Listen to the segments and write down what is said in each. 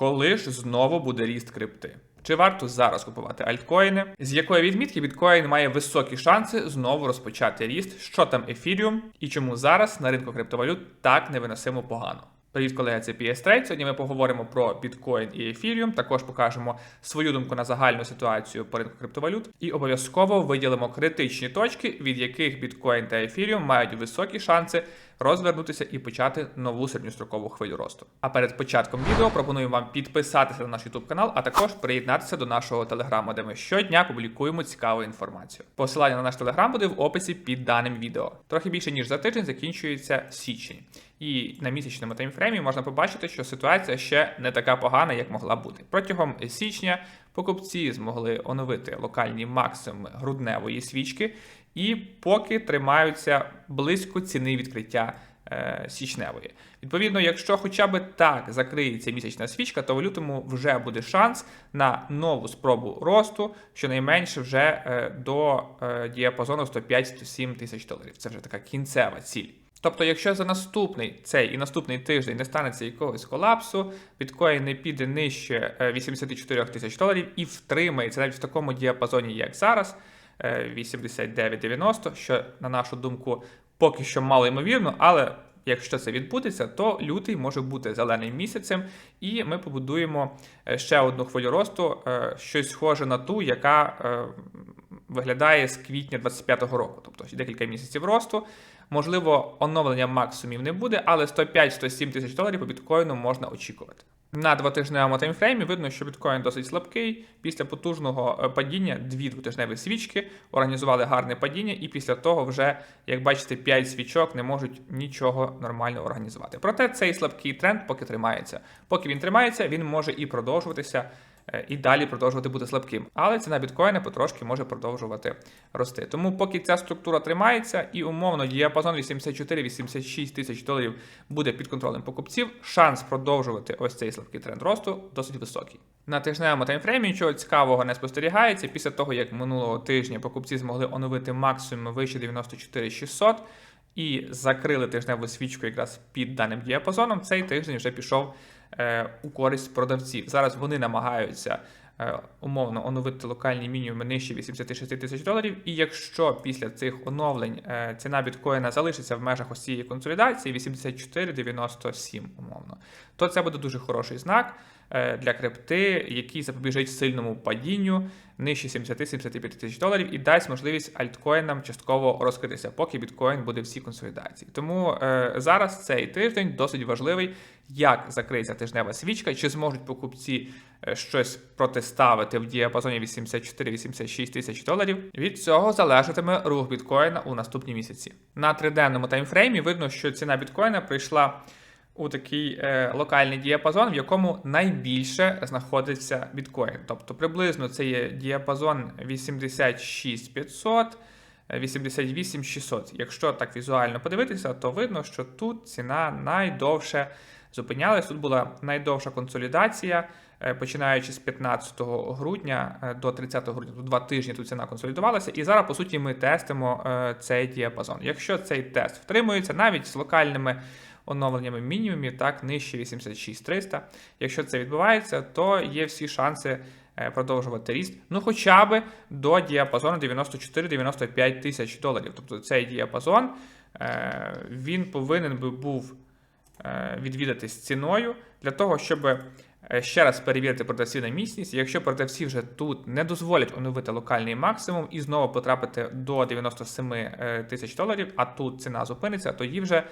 Коли ж знову буде ріст крипти? Чи варто зараз купувати альткоїни? З якої відмітки біткоін має високі шанси знову розпочати ріст? Що там ефіріум? І чому зараз на ринку криптовалют так невиносимо погано? Привіт, колеги, це PS Trade. Сьогодні ми поговоримо про біткоін і ефіріум. Також покажемо свою думку на загальну ситуацію по ринку криптовалют і обов'язково виділимо критичні точки, від яких біткоін та ефіріум мають високі шанси розвернутися і почати нову середньострокову хвилю росту. А перед початком відео пропоную вам підписатися на наш YouTube канал, а також приєднатися до нашого телеграму, де ми щодня публікуємо цікаву інформацію. Посилання на наш телеграм буде в описі під даним відео. Трохи більше ніж за тиждень закінчується січень. І на місячному таймфреймі можна побачити, що ситуація ще не така погана, як могла бути. Протягом січня покупці змогли оновити локальні максимуми грудневої свічки, і поки тримаються близько ціни відкриття е, січневої. Відповідно, якщо хоча б так закриється місячна свічка, то в лютому вже буде шанс на нову спробу росту, щонайменше вже е, до е, діапазону 105-107 тисяч доларів. Це вже така кінцева ціль. Тобто, якщо за наступний цей і наступний тиждень не станеться якогось колапсу, біткоін не піде нижче е, 84 тисяч доларів і втримається навіть в такому діапазоні, як зараз, 89,90, що, на нашу думку, поки що мало ймовірно, але якщо це відбудеться, то лютий може бути зеленим місяцем, і ми побудуємо е, ще одну хвилю росту, е, щось схоже на ту, яка е, виглядає з квітня 2025 року, тобто декілька місяців росту. Можливо, оновлення максимумів не буде, але 105-107 тисяч доларів по біткоїну можна очікувати. На двотижневому таймфреймі видно, що біткоін досить слабкий. Після потужного е, падіння дві двотижневі свічки організували гарне падіння, і після того вже, як бачите, 5 свічок не можуть нічого нормально організувати. Проте цей слабкий тренд поки тримається. Поки він тримається, він може і продовжуватися. Е, І далі продовжувати бути слабким, але ціна біткоїна потрошки може продовжувати рости. Тому, поки ця структура тримається і умовно діапазон 84-86 тисяч доларів буде під контролем покупців, шанс продовжувати ось цей слабкий тренд росту досить високий. На тижневому таймфреймі нічого цікавого не спостерігається. Після того, як минулого тижня покупці змогли оновити максимум вище 94 600 і закрили тижневу свічку якраз під даним діапазоном, цей тиждень вже пішов у користь продавців. Зараз вони намагаються е, умовно оновити локальні мінімуми нижче 86 тисяч доларів. І якщо після цих оновлень е, ціна біткоїна залишиться в межах ось цієї консолідації 84,97 умовно, то це буде дуже хороший знак е, для крипти, який запобіжить сильному падінню нижче 70-75 тисяч доларів і дасть можливість альткоїнам частково розкритися, поки біткоін буде в цій консолідації. Тому е, зараз цей тиждень досить важливий, як закриється тижнева свічка, чи зможуть покупці е, щось протиставити в діапазоні 84-86 тисяч доларів. Від цього залежатиме рух біткоїна у наступні місяці. На триденному таймфреймі видно, що ціна біткоїна прийшла у такий е, локальний діапазон, в якому найбільше знаходиться біткоін. Тобто приблизно це є діапазон 86500. 88600. Якщо так візуально подивитися, то видно, що тут ціна найдовше зупинялась. Тут була найдовша консолідація, е, починаючи з 15 грудня е, до 30 грудня, тут два тижні тут ціна консолідувалася. І зараз, по суті, ми тестимо е, цей діапазон. Якщо цей тест втримується, навіть з локальними оновленнями мінімумів, так, нижче 86300. Якщо це відбувається, то є всі шанси е, продовжувати ріст, ну хоча б до діапазону 94-95 тисяч доларів. Тобто цей діапазон е, він повинен би був е, відвідатись ціною для того, щоб ще раз перевірити продавців на міцність. Якщо продавці вже тут не дозволять оновити локальний максимум і знову потрапити до 97 е, тисяч доларів, а тут ціна зупиниться, то їй вже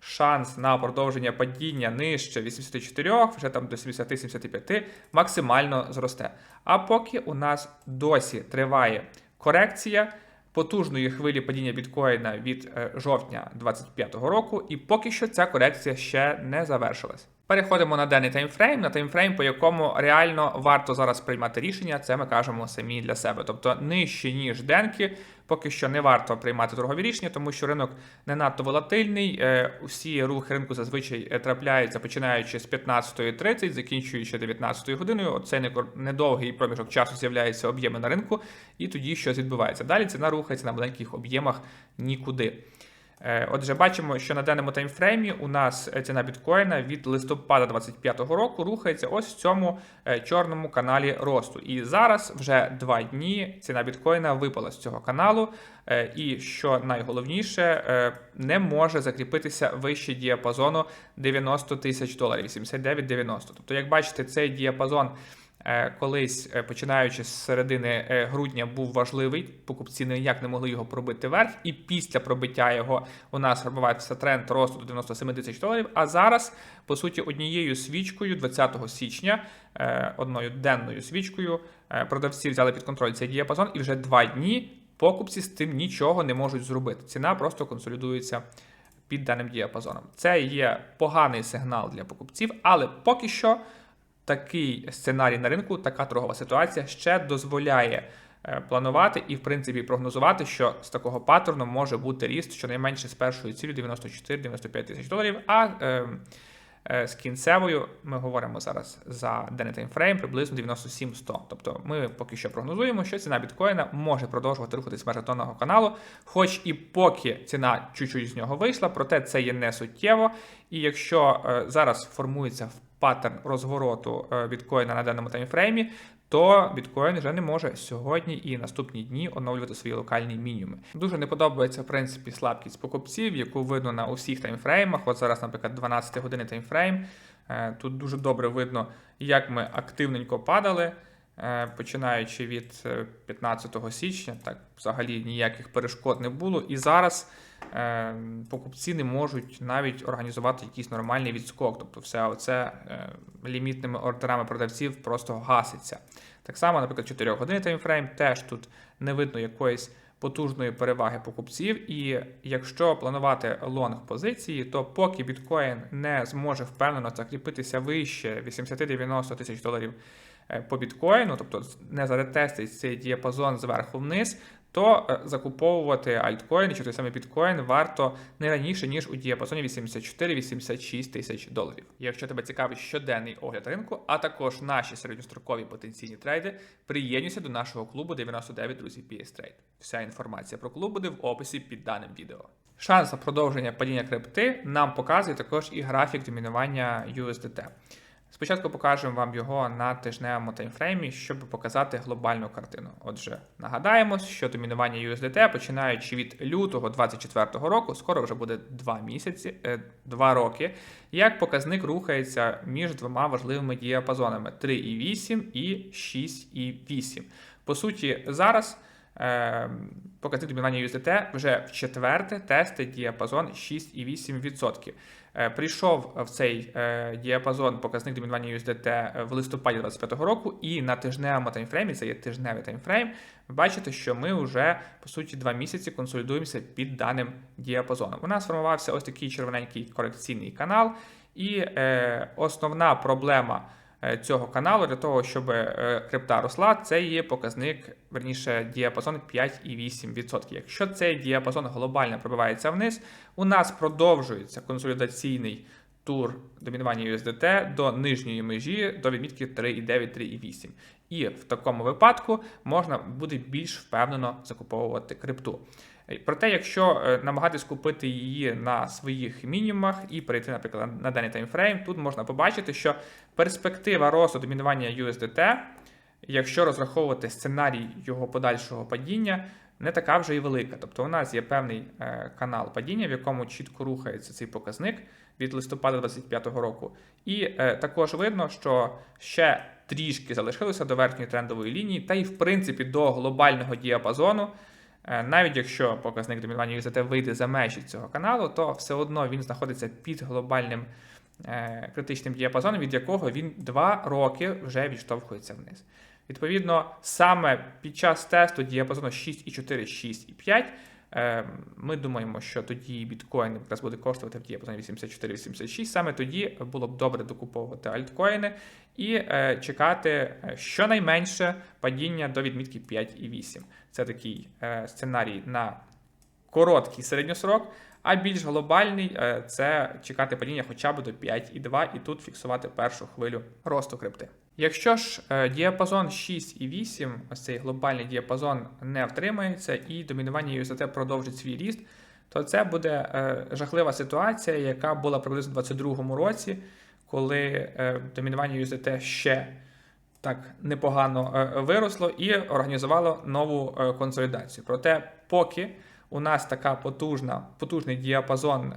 шанс на продовження падіння нижче 84, вже там до 70-75 максимально зросте. А поки у нас досі триває корекція потужної хвилі падіння біткоїна від е, жовтня 2025 року, і поки що ця корекція ще не завершилась. Переходимо на денний таймфрейм, на таймфрейм, по якому реально варто зараз приймати рішення, це ми кажемо самі для себе. Тобто нижче, ніж денки, поки що не варто приймати торгові рішення, тому що ринок не надто волатильний. Е, Усі рухи ринку зазвичай е, трапляються починаючи з 15.30, закінчуючи 19 годиною. Оцей недовгий проміжок часу з'являються об'єми на ринку, і тоді щось відбувається. Далі ціна рухається на маленьких об'ємах нікуди. Е, Отже, бачимо, що на даному таймфреймі у нас е, ціна біткоїна від листопада 2025 року рухається ось в цьому е, чорному каналі росту. І зараз вже два дні ціна біткоїна випала з цього каналу. І що найголовніше, не може закріпитися вище діапазону 90 тисяч доларів, 89,90. Тобто, як бачите, цей діапазон. Е, Колись, е, починаючи з середини е, грудня, був важливий. Покупці ніяк не могли його пробити вверх, і після пробиття його у нас формувався тренд росту до 97 тисяч доларів. А зараз, по суті, однією свічкою 20 січня, одною денною свічкою, продавці взяли під контроль цей діапазон, і вже два дні покупці з тим нічого не можуть зробити. Ціна просто консолідується під даним діапазоном. Це є поганий сигнал для покупців, але поки що такий сценарій на ринку, така торгова ситуація ще дозволяє е, планувати і, в принципі, прогнозувати, що з такого паттерну може бути ріст щонайменше з першою цілю 94-95 тисяч доларів. А е, е, з кінцевою ми говоримо зараз за денний таймфрейм приблизно 97-100. Тобто ми поки що прогнозуємо, що ціна біткоїна може продовжувати рухатись в межах каналу, хоч і поки ціна чуть-чуть з нього вийшла, проте це є не суттєво. І якщо е, зараз формується паттерн розвороту е, біткоїна на даному таймфреймі, то біткоін вже не може сьогодні і наступні дні оновлювати свої локальні мінімуми. Дуже не подобається в принципі слабкість покупців, яку видно на усіх таймфреймах. От зараз, наприклад, 12 години таймфрейм. Е, Тут дуже добре видно, як ми активненько падали. Е, Починаючи від е, 15 січня, так взагалі ніяких перешкод не було. І зараз е, покупці не можуть навіть організувати якийсь нормальний відскок. Тобто, все це е, лімітними ордерами продавців просто гаситься. Так само, наприклад, 4 години таймфрейм теж тут не видно якоїсь потужної переваги покупців. І якщо планувати лонг позиції, то поки біткоін не зможе впевнено закріпитися вище 80-90 тисяч доларів е, по біткоїну, тобто не заретестить цей діапазон зверху вниз, то е, закуповувати альткоїни чи той самий біткоін варто не раніше, ніж у діапазоні 84-86 тисяч доларів. Якщо тебе цікавить щоденний огляд ринку, а також наші середньострокові потенційні трейди, приєднуйся до нашого клубу 99 друзів PS Trade. Вся інформація про клуб буде в описі під даним відео. Шанс на продовження падіння крипти нам показує також і графік домінування USDT. Спочатку покажемо вам його на тижневому таймфреймі, щоб показати глобальну картину. Отже, нагадаємо, що домінування USDT, починаючи від лютого 2024 року, скоро вже буде 2 місяці, 2 роки, як показник рухається між двома важливими діапазонами 3,8 і 6,8. По суті, зараз е, показник домінування USDT вже в четверте тестить діапазон 6,8%. Е, Прийшов в цей е, діапазон показник домінування USDT в листопаді 2025 року, і на тижневому таймфреймі, це є тижневий таймфрейм, ви бачите, що ми вже по суті два місяці консолідуємося під даним діапазоном. У нас сформувався ось такий червоненький корекційний канал, і е, основна проблема е, цього каналу для того, щоб е, крипта росла, це є показник, верніше, діапазон 5,8%. Якщо цей діапазон глобально пробивається вниз, у нас продовжується консолідаційний тур домінування USDT до нижньої межі до відмітки 3,9-3,8. І в такому випадку можна буде більш впевнено закуповувати крипту. Проте, якщо е, намагатись купити її на своїх мінімумах і перейти, наприклад, на даний таймфрейм, тут можна побачити, що перспектива росту домінування USDT, якщо розраховувати сценарій його подальшого падіння, не така вже і велика. Тобто у нас є певний е, канал падіння, в якому чітко рухається цей показник від листопада 2025 року. І е, також видно, що ще трішки залишилося до верхньої трендової лінії, та й в принципі до глобального діапазону. Е, Навіть якщо показник домінування USDT вийде за межі цього каналу, то все одно він знаходиться під глобальним е, критичним діапазоном, від якого він 2 роки вже відштовхується вниз. Відповідно, саме під час тесту діапазону 6,4, 6,5 е, ми думаємо, що тоді біткоін якраз буде коштувати в діапазоні 84-86. Саме тоді було б добре докуповувати альткоїни і е, чекати е, щонайменше падіння до відмітки 5,8. Це такий е, сценарій на короткий середньосрок, а більш глобальний е, це чекати падіння хоча б до 5,2 і тут фіксувати першу хвилю росту крипти. Якщо ж е, діапазон 6,8, ось цей глобальний діапазон не втримається і домінування USDT продовжить свій ріст, то це буде е, жахлива ситуація, яка була приблизно у 2022 році, коли е, домінування USDT ще так непогано виросло і організувало нову консолідацію. Проте, поки у нас така потужна, потужний діапазон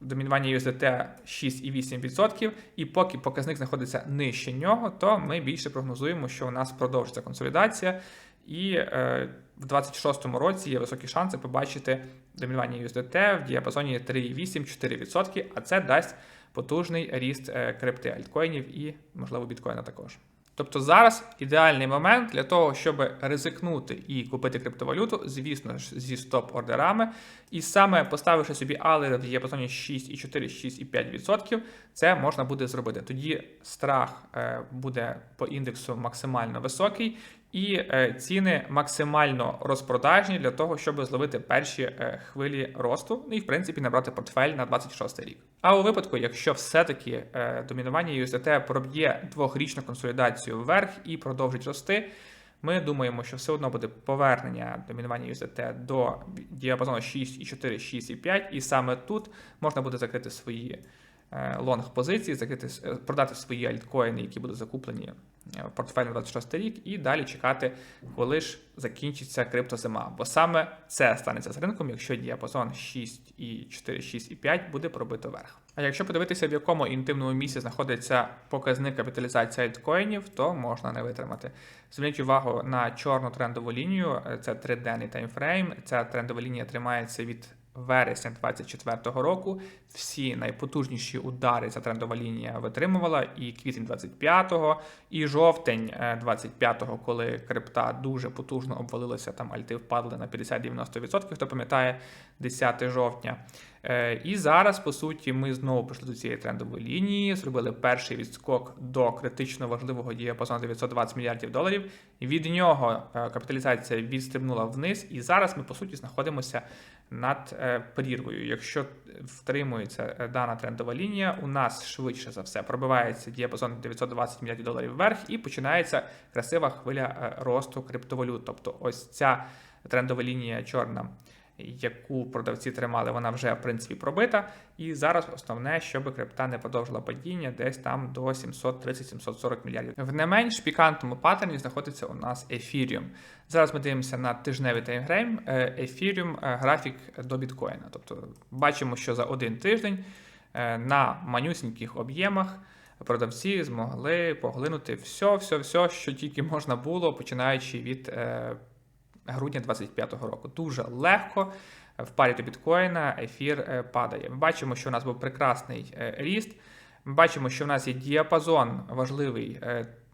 домінування USDT 6,8%, і поки показник знаходиться нижче нього, то ми більше прогнозуємо, що у нас продовжиться консолідація, і е, в 26-му році є високі шанси побачити домінування USDT в діапазоні 3,8-4%, а це дасть потужний ріст е, крипти альткоїнів і, можливо, біткоїна також. Тобто зараз ідеальний момент для того, щоб ризикнути і купити криптовалюту, звісно ж, зі стоп-ордерами. І саме поставивши собі алери в діапазоні 6,4-6,5%, це можна буде зробити. Тоді страх е, буде по індексу максимально високий, і е, ціни максимально розпродажні для того, щоб зловити перші е, хвилі росту, і в принципі набрати портфель на 26 рік. А у випадку, якщо все-таки е, домінування USDT проб'є двохрічну консолідацію вверх і продовжить рости. Ми думаємо, що все одно буде повернення домінування USDT до діапазону 6,4, 6,5, і саме тут можна буде закрити свої лонг позиції, закрити е, продати свої альткоїни, які будуть закуплені е, в портфель на 26 рік, і далі чекати, коли ж закінчиться криптозима. Бо саме це станеться з ринком, якщо діапазон 6,4, 6,5 буде пробито вверх. А якщо подивитися, в якому інтимному місці знаходиться показник капіталізації альткоїнів, то можна не витримати. Зверніть увагу на чорну трендову лінію, е, це триденний таймфрейм. Ця трендова лінія тримається від вересня 2024 року. Всі найпотужніші удари ця трендова лінія витримувала, і квітень 25-го, і жовтень 25-го, коли крипта дуже потужно обвалилася, там альти впадли на 50-90%, хто пам'ятає 10 жовтня. Е, і зараз, по суті, ми знову прийшли до цієї трендової лінії, зробили перший відскок до критично важливого діапазону 920 мільярдів доларів. Від нього е, капіталізація відстрибнула вниз, і зараз ми, по суті, знаходимося над е, прірвою. Якщо втримується дана трендова лінія, у нас швидше за все пробивається діапазон 920 мільярдів доларів вверх, і починається красива хвиля росту криптовалют. Тобто, ось ця трендова лінія чорна яку продавці тримали, вона вже в принципі пробита. І зараз основне, щоб крипта не продовжила падіння десь там до 730-740 мільярдів. В не менш пікантному паттерні знаходиться у нас Ethereum. Зараз ми дивимося на тижневий таймфрейм. Е, Ethereum е, графік до біткоїна. Тобто бачимо, що за один тиждень е, на манюсіньких об'ємах. Продавці змогли поглинути все, все, все, що тільки можна було, починаючи від грудня 2025 року. Дуже легко в парі до біткоїна ефір е, падає. Ми бачимо, що у нас був прекрасний е, ріст. Ми бачимо, що в нас є діапазон важливий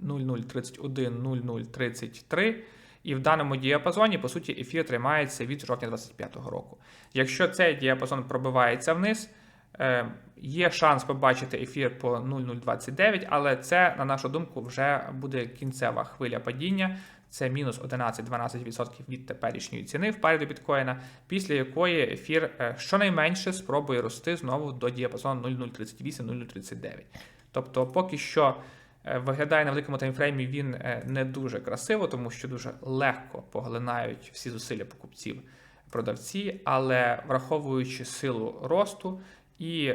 0031-0033. Е, І в даному діапазоні, по суті, ефір тримається від жовтня 2025 року. Якщо цей діапазон пробивається вниз, є шанс побачити ефір по 0029, але це, на нашу думку, вже буде кінцева хвиля падіння це мінус 11-12% від теперішньої ціни в парі до біткоїна, після якої ефір е, щонайменше спробує рости знову до діапазону 0,038-0,039. Тобто, поки що е, виглядає на великому таймфреймі він е, не дуже красиво, тому що дуже легко поглинають всі зусилля покупців продавці, але враховуючи силу росту і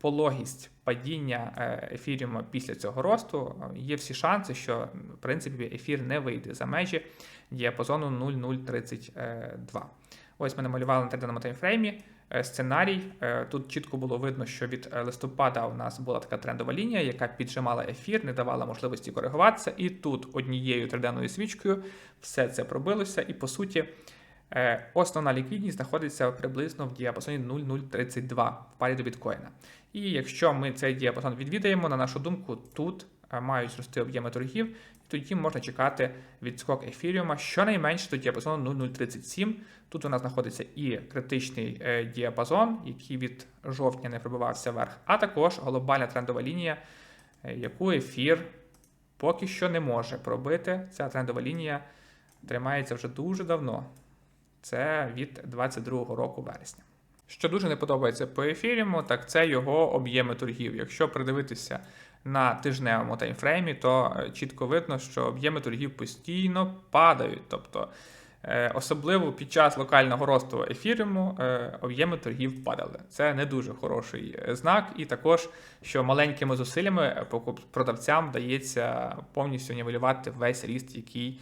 пологість падіння е, ефіріуму після цього росту, є всі шанси, що в принципі ефір не вийде за межі діапазону 0,032. Ось ми намалювали на триденному таймфреймі е, сценарій. Е, тут чітко було видно, що від листопада у нас була така трендова лінія, яка піджимала ефір, не давала можливості коригуватися. І тут однією триденною свічкою все це пробилося, і по суті. Основна ліквідність знаходиться приблизно в діапазоні 0,032 в парі до біткоїна. І якщо ми цей діапазон відвідаємо, на нашу думку, тут е, мають рости об'єми торгів, і тоді можна чекати відскок ефіріума щонайменше до діапазону 0,037. Тут у нас знаходиться і критичний е, діапазон, який від жовтня не пробивався вверх, а також глобальна трендова лінія, е, яку ефір поки що не може пробити. Ця трендова лінія тримається вже дуже давно. Це від 2022 року вересня. Що дуже не подобається по ефіріму, так це його об'єми торгів. Якщо придивитися на тижневому таймфреймі, то е, чітко видно, що об'єми торгів постійно падають. Тобто Е, Особливо під час локального росту ефіріуму е, об'єми торгів падали. Це не дуже хороший знак, і також, що маленькими зусиллями продавцям вдається повністю нівелювати весь ріст, який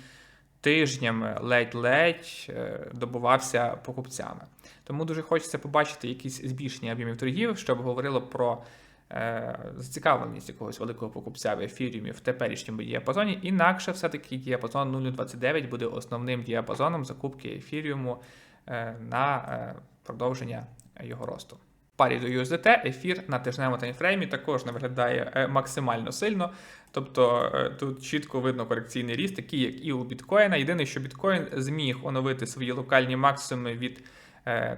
тижнями ледь-ледь е, добувався покупцями. Тому дуже хочеться побачити якісь збільшення об'ємів торгів, щоб говорило про е, зацікавленість якогось великого покупця в ефіріумі в теперішньому діапазоні. Інакше все-таки діапазон 0,29 буде основним діапазоном закупки ефіріуму е, на продовження його росту. Парі до USDT ефір на тижневому таймфреймі також не виглядає е, максимально сильно. Тобто е, тут чітко видно корекційний ріст, такий як і у біткоїна. Єдине, що біткоін зміг оновити свої локальні максимуми від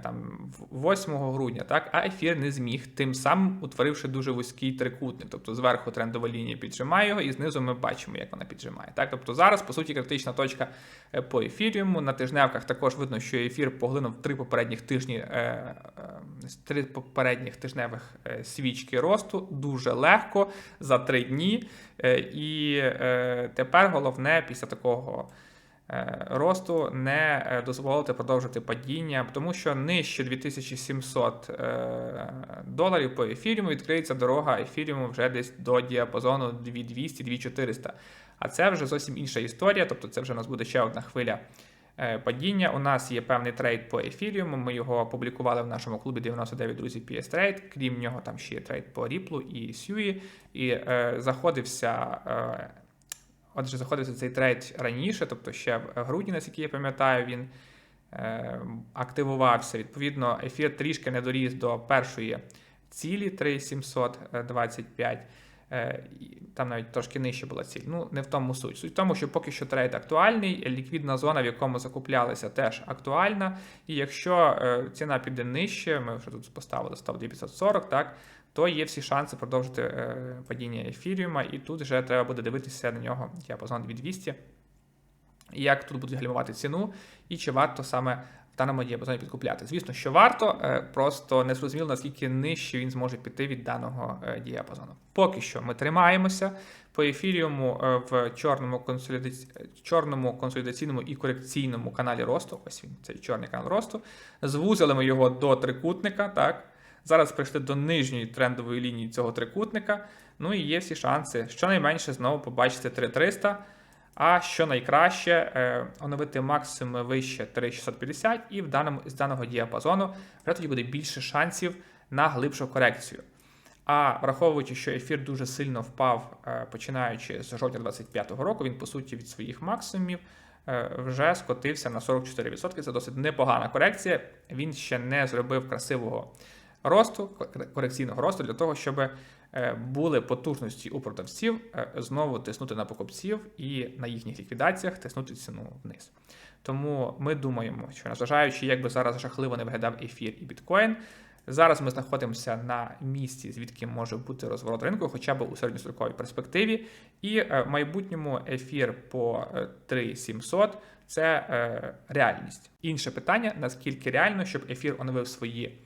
там 8 грудня, так, а ефір не зміг, тим самим утворивши дуже вузький трикутник. Тобто зверху трендова лінія піджимає його, і знизу ми бачимо, як вона піджимає. Так, тобто зараз, по суті, критична точка е, по ефіріуму. На тижневках також видно, що ефір поглинув три попередніх тижні, е, е, три попередніх тижневих е, свічки росту дуже легко за три дні. Е, І е, тепер головне після такого е, росту не е, дозволити продовжити падіння, тому що нижче 2700 е, доларів по ефіріуму відкриється дорога ефіріуму вже десь до діапазону 2200-2400. А це вже зовсім інша історія, тобто це вже у нас буде ще одна хвиля е, падіння. У нас є певний трейд по ефіріуму. Ми його опублікували в нашому клубі 99 друзів PS Trade. Крім нього, там ще є трейд по Ripple і Sui. І е, заходився. Е, Отже, заходився цей трейд раніше, тобто ще в грудні, наскільки я пам'ятаю, він е, активувався. Відповідно, ефір трішки не доріс до першої цілі 3725. Е, Там навіть трошки нижче була ціль. Ну, не в тому суть. Суть в тому, що поки що трейд актуальний, ліквідна зона, в якому закуплялися, теж актуальна. І якщо е, ціна піде нижче, ми вже тут поставили став 940, так, то є всі шанси продовжити е, падіння ефіріума, і тут вже треба буде дивитися на нього діапазон 2200. І як тут будуть гальмувати ціну, і чи варто саме в даному діапазоні підкупляти. Звісно, що варто, е, просто не зрозуміло, наскільки нижче він зможе піти від даного е, діапазону. Поки що ми тримаємося по ефіріуму в чорному, консолідаці... чорному консолідаційному і корекційному каналі росту. Ось він, цей чорний канал росту. Звузили ми його до трикутника. так. Зараз прийшли до нижньої трендової лінії цього трикутника. Ну і є всі шанси щонайменше знову побачити 3300. А що найкраще, е, оновити максимум вище 3650, і в даному, з даного діапазону вже тоді буде більше шансів на глибшу корекцію. А враховуючи, що ефір дуже сильно впав, е, починаючи з жовтня 2025 року, він по суті від своїх максимумів е, вже скотився на 44%. Це досить непогана корекція. Він ще не зробив красивого росту, корекційного росту для того, щоб е, були потужності у продавців е, знову тиснути на покупців і на їхніх ліквідаціях тиснути ціну вниз. Тому ми думаємо, що незважаючи, як би зараз жахливо не виглядав ефір і біткоін, зараз ми знаходимося на місці, звідки може бути розворот ринку, хоча б у середньостроковій перспективі, і е, в майбутньому ефір по е, 3700 – це реальність. Інше питання: наскільки реально, щоб ефір оновив свої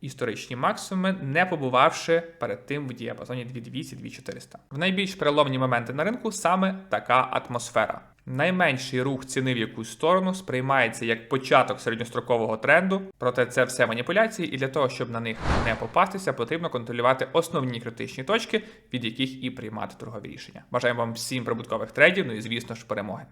історичні максимуми, не побувавши перед тим в діапазоні 2200-2400. В найбільш переломні моменти на ринку саме така атмосфера. Найменший рух ціни в якусь сторону сприймається як початок середньострокового тренду, проте це все маніпуляції, і для того, щоб на них не попастися, потрібно контролювати основні критичні точки, від яких і приймати торгові рішення. Бажаємо вам всім прибуткових трейдів, ну і звісно ж перемоги.